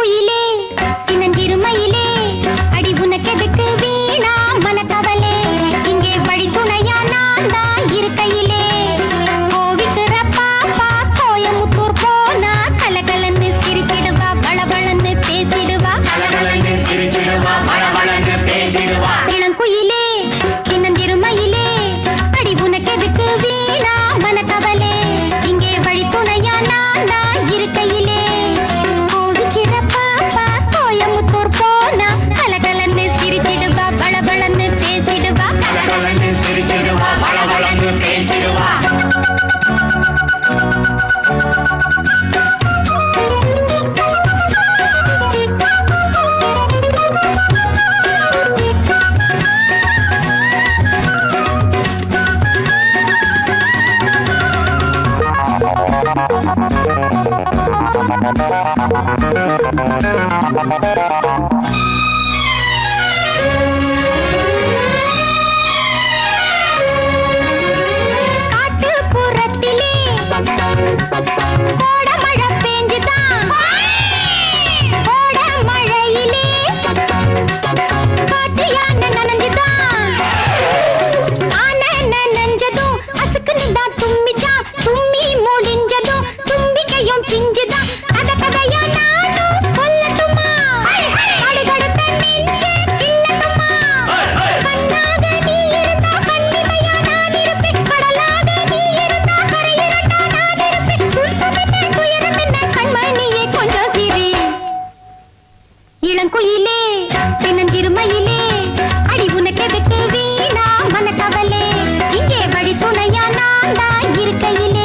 bu hile இருமையிலே அடி உனக்கு வீணா மன கவலே இங்கே வழி துணையா இருக்கையிலே.